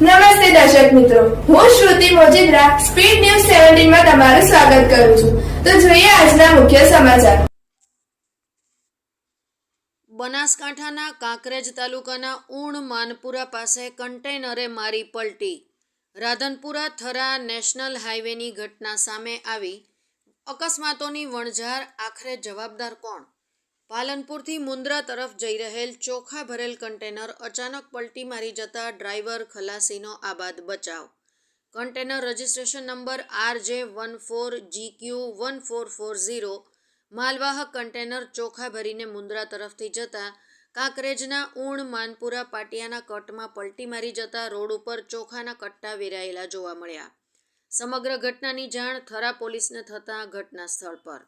નમસ્તે દર્શક મિત્રો. હું શ્રુતિ મોજીદ્રા, સ્પીડ ન્યૂઝ સેવન્ટીનમાં તમારું સ્વાગત કરું છું. તો જોઈએ આજના મુખ્ય સમાચાર. બનાસકાંઠાના કાંકરેજ તાલુકાના ઉણ માનપુરા પાસે કન્ટેનરે મારી પલટી. રાધનપુરા થરા નેશનલ હાઈવેની ઘટના સામે આવી. અકસ્માતોની વણઝાર, આખરે જવાબદાર કોણ? પાલનપુરથી મુન્દ્રા તરફ જઈ રહેલ ચોખા ભરેલ કન્ટેનર અચાનક પલટી મારી જતા ડ્રાઈવર ખલાસીનો આબાદ બચાવ. Container registration number R J one four G Q one four four zero, માલવાહક કન્ટેનર ચોખા ભરીને મુન્દ્રા તરફથી જતા કાંકરેજના ઊણ માનપુરા પાટિયાના કટમાં પલટી મારી જતા રોડ ઉપર ચોખાના કટ્ટા વેરાયેલા જોવા મળ્યા. સમગ્ર ઘટનાની જાણ થરા પોલીસને થતાં ઘટના સ્થળ પર.